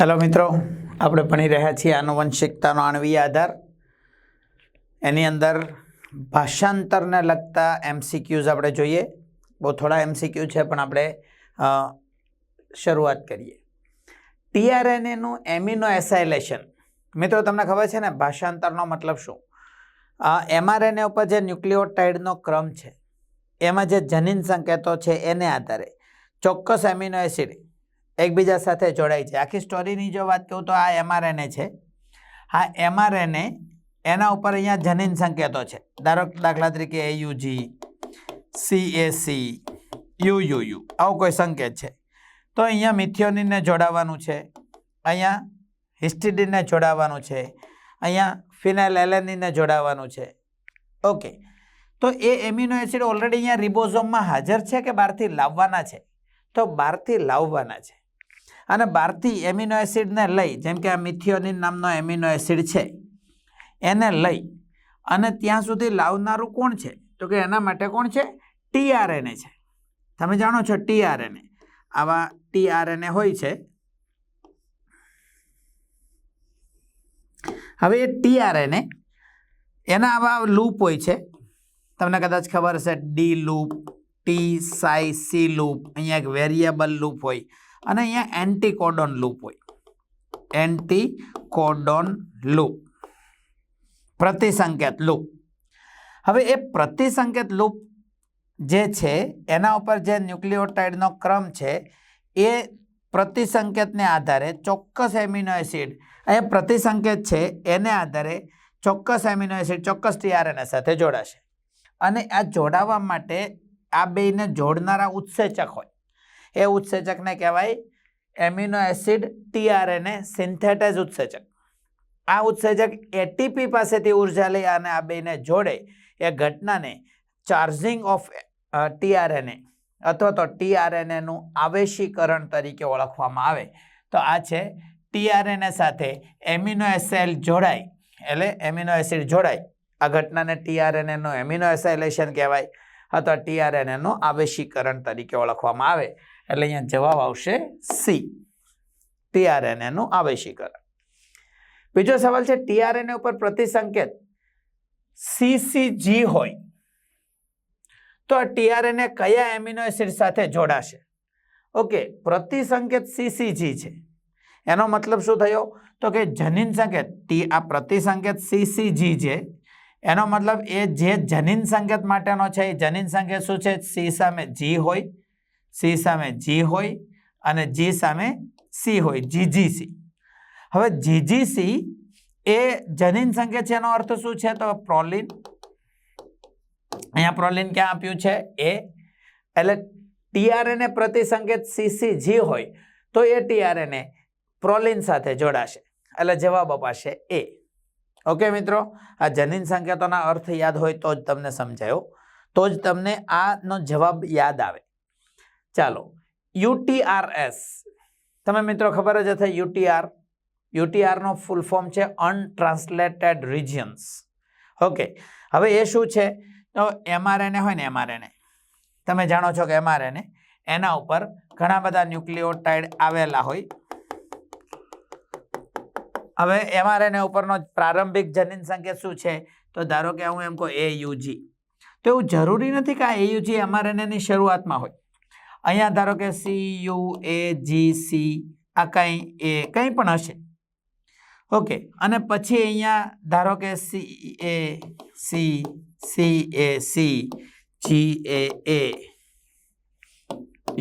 Hello મિત્રો, આપણે ભણી રહ્યા છીએ આનુવંશિકતાનો આણવીય આધાર. એની અંદર ભાષાંતરને લગતા એમસીક્યુઝ આપણે જોઈએ. બહુ થોડા એમસીક્યુ છે, પણ આપણે શરૂઆત કરીએ. ટીઆરએનએનું એમિનો એસાઇલેશન. મિત્રો, તમને ખબર છે ને, ભાષાંતરનો મતલબ શું? એમઆરએનએ ઉપર જે ન્યુક્લિયોટાઇડનો ક્રમ છે, એમાં જે જનીન સંકેતો છે, એને આધારે ચોક્કસ એમિનો એસિડ એકબીજા સાથે જોડાય છે. આખી સ્ટોરીની જો વાત કહું તો આ એમઆરએનએ છે. આ એમઆરએનએ એના ઉપર અહીંયા જનીન સંકેતો છે. ધારો દાખલા તરીકે એયુજી સીએસી યુયુયુ આવો કોઈ સંકેત છે. તો અહીંયા મિથિયોનિનને જોડાવાનું છે. અહીંયા હિસ્ટિડીનને જોડાવાનું છે. અહીંયા ફિનાઇલ એલેનિનને જોડાવાનું છે. ઓકે તો એ એમિનો એસિડ ઓલરેડી અહીંયા રિબોઝોમમાં હાજર છે કે બહારથી લાવવાના છે? તો બહારથી લાવવાના છે. અને બહારથી એમિનો એસિડને લઈ, જેમ કે આ મિથિયોનિન નામનો એમિનો એસિડ છે, એને લઈ અને ત્યાં સુધી લાવનારું કોણ છે? તો કે એના માટે કોણ છે? ટીઆરએનએ છે. તમે જાણો છો ટીઆરએનએ. આવા ટીઆરએનએ હોય છે. હવે એ ટીઆરએનએ, એના આવા લૂપ હોય છે. તમને કદાચ ખબર હશે, D loop, T psi C loop, અહીંયા એક વેરિયેબલ લૂપ હોય. અને અહીંયા એન્ટીકોડોન લૂપ હોય. Anticodon loop. પ્રતિસંકેત લૂપ. હવે એ પ્રતિસંકેત લૂપ જે છે, એના ઉપર જે ન્યુક્લિયોટાઇડનો ક્રમ છે, એ પ્રતિસંકેતને આધારે ચોક્કસ એમિનો એસિડ એ પ્રતિસંકેત છે, એને આધારે ચોક્કસ એમિનો એસિડ, ચોક્કસ ટીઆરએનએ સાથે જોડાશે. અને આ જોડાવા માટે આ બેયને જોડનારા ઉત્સેચક હોય. એ ઉત્સેચકને કહેવાય. એમિનો એસિડ ટીઆરએને સિન્થેટાઇઝ ઉત્સેચક આ ઉત્સેચક એટીપી પાસેથી ઊર્જા લઈ અને આ બેને જોડે એ ઘટનાને ચાર્જિંગ ઓફ ટીઆરએનએ અથવા તો ટીઆરએનએનું આવેશીકરણ તરીકે ઓળખવામાં આવે. તો આ છે ટીઆરએનએ સાથે એમિનો એસેલ જોડાય. એટલે એમિનો એસિડ જોડાય. આ ઘટનાને ટીઆરએનએનું એમિનો એસાઇલેશન કહેવાય અથવા ટીઆરએનએનું આવેશીકરણ તરીકે ઓળખવામાં આવે. એટલે અહીંયા જવાબ આવશે સી. ટીઆરએનએનું આવેશીકરણ. બીજો સવાલ છે, ટીઆરએનએ ઉપર પ્રતિસંકેત સીસીજી હોય તો આ ટીઆરએનએ કયા એમિનો એસિડ સાથે જોડાશે? ઓકે, પ્રતિસંકેત સીસીજી છે. એનો મતલબ શું થયો? તો કે જનીન સંકેત, ટી, આ પ્રતિસંકેત સીસીજી છે. એનો મતલબ એ જે જનીન સંકેત માટેનો છે, એ જનીન સંકેત શું છે? સી સામે જી હોય. સી સામે જી હોય અને જી સામે સી હોય જીજીસી હવે જીજીસી એ જનીન સંકેત છે, એનો અર્થ શું છે? તો પ્રોલિન, અહીંયા પ્રોલિન ક્યાં આપ્યું છે? એ એટલે ટીઆરએનએ પ્રતિસંકેત સીસીજી હોય, તો એ ટીઆરએનએ પ્રોલિન સાથે જોડાશે. એટલે જવાબ અપાશે એ ઓકે મિત્રો? આ જનીન સંકેતોના અર્થ યાદ હોય તો જ તમને સમજાયો. તો જ તમને આનો જવાબ યાદ આવે. ચાલો, યુટીઆરએસ. તમે મિત્રો ખબર જ હશે, યુટીઆર. યુટીઆરનો ફૂલ ફોર્મ છે અનટ્રાન્સલેટેડ રિજિયન્સ. ઓકે, હવે એ શું છે? તો એમઆરએનએ હોય ને એમઆરએનએ. તમે જાણો છો કે એમઆરએનએ એના ઉપર ઘણા બધા ન્યુક્લિયોટાઇડ આવેલા હોય. હવે એમઆરએનએ ઉપરનો પ્રારંભિક જનીન સંકેત શું છે? તો ધારો કે હું એમ કહું એ યુજી તો એવું જરૂરી નથી કે આ એયુજી એમઆરએનએની શરૂઆતમાં હોય. અહીંયા ધારો કે C U A G C આ કંઈ, એ કંઈ પણ હશે. ઓકે, અને પછી અહીંયા ધારો કે C A C C A C G A A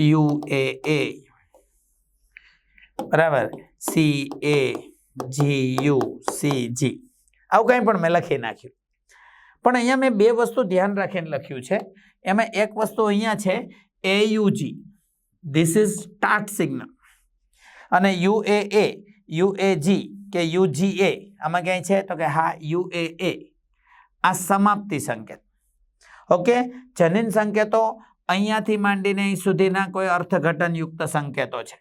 U A A બરાબર? C A G U C G આવું કંઈ પણ મેં લખી નાખ્યું. પણ અહીંયા મેં બે વસ્તુ ધ્યાન રાખીને લખ્યું છે. એમાં એક વસ્તુ અહીંયા છે AUG this is start signal અને U A A U A G કે યુજી એ આમાં ક્યાંય છે? તો કે હા યુ એ એ આ સમાપ્તિ સંકેત. ઓકે? જનીન સંકેતો અહીંયાથી માંડીને અહીં સુધીના કોઈ અર્થઘટનયુક્ત સંકેતો છે.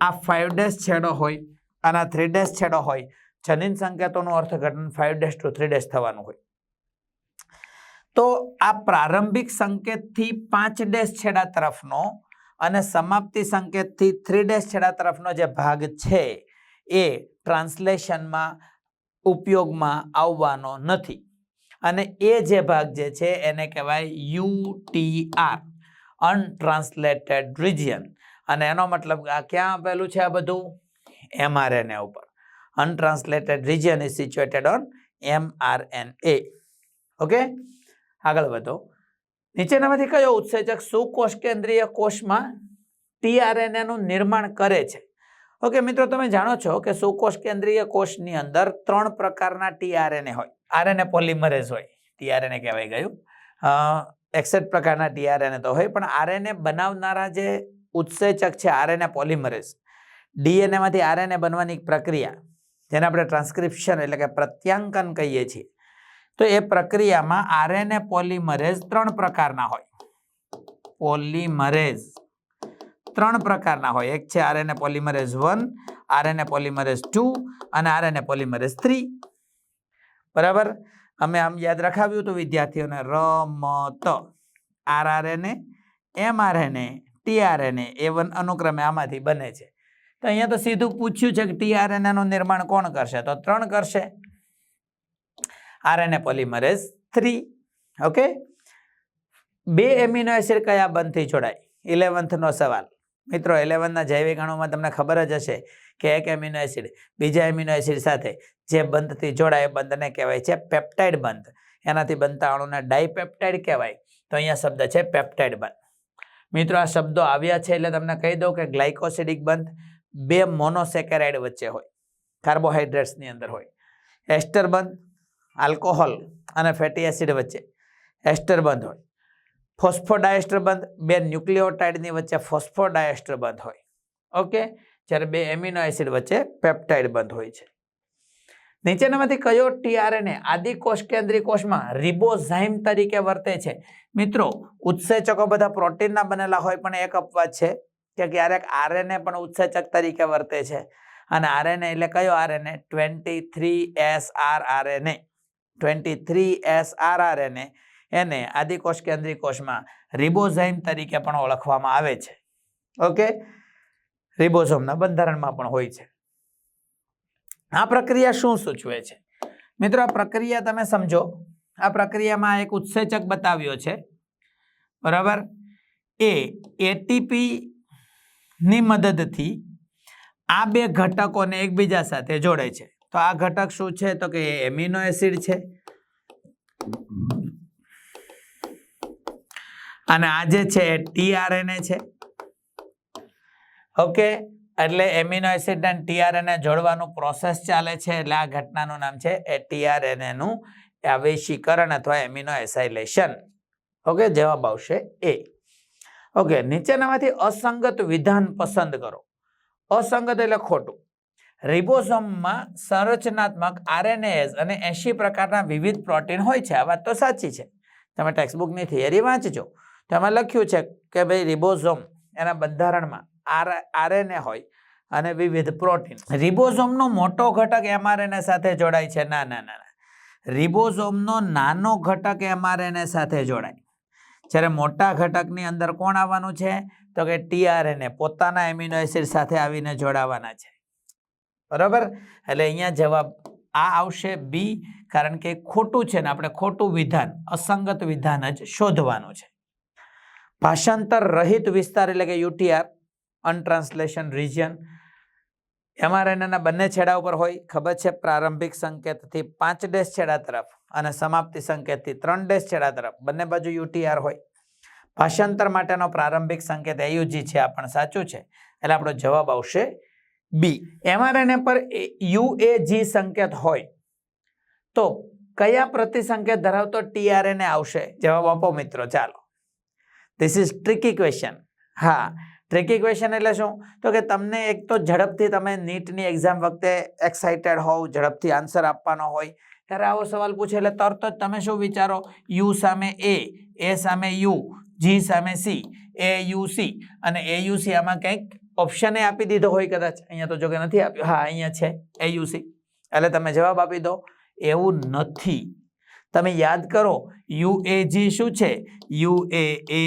આ ફાઇવ ડેશ છેડો હોય અને થ્રી ડેશ છેડો હોય. જનીન સંકેતોનું અર્થઘટન five dash two three dash થવાનું હોય. તો આ પ્રારંભિક સંકેતથી પાંચ ડેશ છેડા તરફનો અને સમાપ્તિ સંકેતથી થ્રી ડેશ છેડા તરફનો જે ભાગ છે એ ટ્રાન્સલેશનમાં ઉપયોગમાં આવવાનો નથી. અને એ જે ભાગ જે છે એને કહેવાય યુટીઆર, અનટ્રાન્સલેટેડ રિજિયન. અને એનો મતલબ આ ક્યાં આપેલું છે આ બધું? એમઆરએનએ ઉપર. Untranslated region is situated on mRNA. Okay? આગળ વધો. નીચેનામાંથી કયો ઉત્સેચક સુકોષ કેન્દ્રીય કોષમાં ટીઆરએનએનું નિર્માણ કરે છે? ઓકે, મિત્રો, તમે જાણો છો કે સુકોષ કેન્દ્રીય કોષની અંદર ત્રણ પ્રકારના ટીઆરએનએ હોય. આરએનએ પોલિમરેઝ હોય, ટીઆરએનએ કહેવાય ગયું. એકસઠ પ્રકારના ટીઆરએનએ તો હોય, પણ આરએનએ બનાવનારા જે ઉત્સેચક છે, આરએનએ પોલિમરેઝ, ડીએનએમાંથી આરએનએ બનવાની એક પ્રક્રિયા, જેને આપણે ટ્રાન્સક્રિપ્શન એટલે કે પ્રત્યાંકન કહીએ છીએ. તો એ પ્રક્રિયામાં આરએનએ પોલિમરેઝ ત્રણ પ્રકારના હોય. પોલિમરેઝ. ત્રણ પ્રકારના હોય. એક છે RNA polymerase one, RNA polymerase two અને આરએનએ પોલિમરેઝ થ્રી. બરાબર? અમે આમ યાદ રખાવ્યું હતું વિદ્યાર્થીઓને રમત rRNA, mRNA R RNA M RNA T A one અનુક્રમે આમાંથી બને છે. તો અહીંયા તો સીધું પૂછ્યું છે કે ટી આરએનએ નું નિર્માણ કોણ કરશે? તો ત્રણ કરશે. RNA polymerase three okay? બે એમિનો એસિડ કયા બંધથી જોડાય? ઇલેવન્થનો સવાલ. મિત્રો ઇલેવનના જૈવિક અણુમાં તમને ખબર જ હશે કે એક એમિનો એસિડ બીજા એમિનો એસિડ સાથે જે બંધથી જોડાય એ બંધને કહેવાય છે પેપ્ટાઇડ બંધ. એનાથી બનતા અણુને ડાયપેપ્ટાઇડ કહેવાય. તો અહીંયા શબ્દ છે પેપ્ટાઇડ બંધ. મિત્રો આ શબ્દો આવ્યા છે એટલે તમને કહી દઉં કે ગ્લાયકોસિડિક બંધ બે મોનોસેકેરાઇડ વચ્ચે હોય કાર્બોહાઈડ્રેટ્સની અંદર હોય. એસ્ટર બંધ આલ્કોહોલ અને ફેટી એસિડ વચ્ચે એસ્ટર બંધ હોય. ફોસ્ફોડાયસ્ટર બંધ, બે ન્યુક્લિયોટાઇડની વચ્ચે ફોસ્ફોડાયસ્ટર બંધ હોય. ઓકે? જ્યારે બે એમિનો એસિડ વચ્ચે પેપ્ટાઇડ બંધ હોય છે. નીચેનામાંથી કયો ટીઆરએનએ આદિ કોષ કેન્દ્રીય કોષમાં રિબોઝાઇમ તરીકે વર્તે છે? મિત્રો, ઉત્સેચકો બધા પ્રોટીનના બનેલા હોય, પણ એક અપવાદ છે કે ક્યારેક આરએનએ પણ ઉત્સેચક તરીકે વર્તે છે. અને આરએનએ એટલે કયો RNA? Twenty three S R RNA twenty three S R RNA એને આદિકોષ કેન્દ્રિકોષમાં રિબોઝાઇમ તરીકે પણ ઓળખવામાં આવે છે. ઓકે? રિબોઝોમના બંધારણમાં પણ હોય છે. આ પ્રક્રિયા શું સૂચવે છે? મિત્રો, આ પ્રક્રિયા તમે સમજો. આ પ્રક્રિયામાં એક ઉત્સેચક બતાવ્યો છે. બરાબર? એ એટીપીની મદદથી આ બે ઘટકોને એકબીજા સાથે જોડે છે. તો આ ઘટક શું છે? તો કે એમિનો એસિડ છે. અને આ જે છે ટીઆરએનએ છે. ઓકે? એટલે એમિનો એસિડ અને ટીઆરએનએ જોડવાનું પ્રોસેસ ચાલે છે. એટલે આ ઘટનાનું નામ છે એ ટીઆરએનએ નું આવેશીકરણ અથવા એમિનો એસાઇલેશન. ઓકે? જવાબ આવશે એ. ઓકે? નીચેનામાંથી અસંગત વિધાન પસંદ કરો. અસંગત એટલે ખોટું. રિબોસોમમાં સંરચનાત્મક આરએનએઝ અને એંશી પ્રકારના વિવિધ પ્રોટીન હોય છે. આ વાત તો સાચી છે. તમે ટેક્સ્ટબુકની થિયરી વાંચજો. તેમાં લખ્યું છે કે ભાઈ રિબોઝોમ એના બંધારણમાં આર, આરએનએ હોય અને વિવિધ પ્રોટીન. રિબોઝોમનો મોટો ઘટક એમઆરએનએ સાથે જોડાય છે. ના ના ના રિબોઝોમનો નાનો ઘટક એમઆરએનએ સાથે જોડાય. જ્યારે મોટા ઘટકની અંદર કોણ આવવાનું છે? તો કે ટીઆરએનએ, પોતાના એમિનો એસિડ સાથે આવીને જોડાવાના છે. બરાબર? એટલે અહીંયા જવાબ આ આવશે, બી, કારણ કે ખોટું છે ને આપણે ખોટું વિધાન, અસંગત વિધાન જ શોધવાનું છે. ભાષાંતર રહિત વિસ્તાર એટલે કે યુટીઆર અનટ્રાન્સલેશન રિજિયન. એમઆરએનએના બંને છેડા ઉપર હોય, ખબર છે? પ્રારંભિક સંકેતથી પાંચ ડેશ છેડા તરફ અને સમાપ્તિ સંકેતથી ત્રણ ડેશ છેડા તરફ. બંને બાજુ યુટીઆર હોય. ભાષાંતર માટેનો પ્રારંભિક સંકેત એયુજી છે, આ પણ સાચું છે. એટલે આપણો જવાબ આવશે બી એમઆરએનએ પર યુએજી સંકેત હોય તો કયા પ્રતિસંકેત ધરાવતો ટીઆરએનએ આવશે? જવાબ આપો મિત્રો, ચાલો. ધીસ ઇઝ ટ્રિકી ક્વેશ્ચન હા ટ્રિકી ક્વેશ્ચન એટલે શું? તો કે તમને એક તો ઝડપથી તમે નીટની એક્ઝામ વખતે એક્સાઇટેડ હોવ, ઝડપથી આન્સર આપવાનો હોય. ત્યારે આવો સવાલ પૂછે એટલે તરત જ તમે શું વિચારો? યુ સામે એ એ સામે યુ જી સામે સી એ યુ સી અને એ યુ સી આમાં કંઈક ઓપ્શન આપી દીધો હોય કદાચ. અહીંયા તો જો કે નથી આપ્યો. હા, અહીંયા છે. એ યુ સી એટલે તમે જવાબ આપી દો. એવું નથી. તમે યાદ કરો યુ એ શું છે? You A A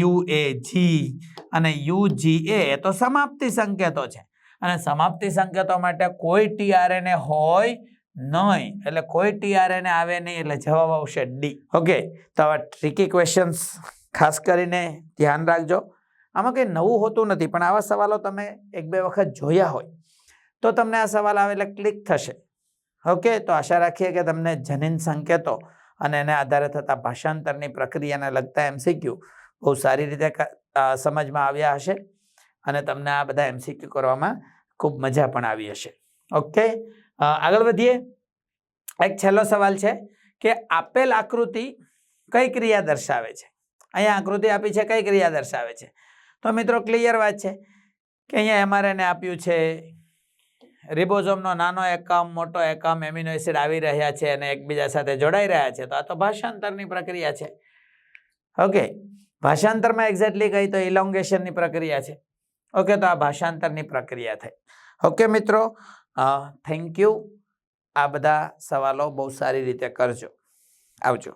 U A જી અને યુજીએ તો સમાપ્તિ સંકેતો છે. અને સમાપ્તિ સંકેતો માટે કોઈ ટીઆરએનએ હોય નહીં. એટલે કોઈ ટીઆરએનએ આવે નહીં, એટલે જવાબ આવશે ડી ઓકે તો આવા ટ્રીકી ક્વેશ્ચન્સ ખાસ કરીને ધ્યાન રાખજો. આમાં કંઈ નવું હોતું નથી, પણ આવા સવાલો તમે એક બે વખત જોયા હોય, તો તમને આ સવાલ આવે એટલે ક્લિક થશે. ઓકે, તો આશા રાખીએ કે તમને જનીન સંકેતો અને એને આધારે થતા ભાષાંતરની પ્રક્રિયાને લગતા એમસીક્યુ બહુ સારી રીતે સમજમાં આવ્યા હશે અને તમને આ બધા એમસીક્યુ કરવામાં ખૂબ મજા પણ આવી હશે. ઓકે આગળ વધીએ. એક છેલ્લો સવાલ છે કે આપેલ આકૃતિ કઈ ક્રિયા દર્શાવે છે? અહીંયા આકૃતિ આપી છે, કઈ ક્રિયા દર્શાવે છે? તો મિત્રો ક્લિયર વાત છે કે અહીંયા એમઆરએને આપ્યું છે. રિબોઝોમનો નાનો એકમ, મોટો એકમ એમિનો એસિડ આવી રહ્યા છે અને એકબીજા સાથે જોડાઈ રહ્યા છે. તો આ તો ભાષાંતરની પ્રક્રિયા છે. ઓકે ભાષાંતરમાં એક્ઝેક્ટલી કહી તો ઇલોંગેશનની પ્રક્રિયા છે. ઓકે તો આ ભાષાંતરની પ્રક્રિયા થઈ. ઓકે મિત્રો થેન્ક યુ આ બધા સવાલો બહુ સારી રીતે કરજો. આવજો.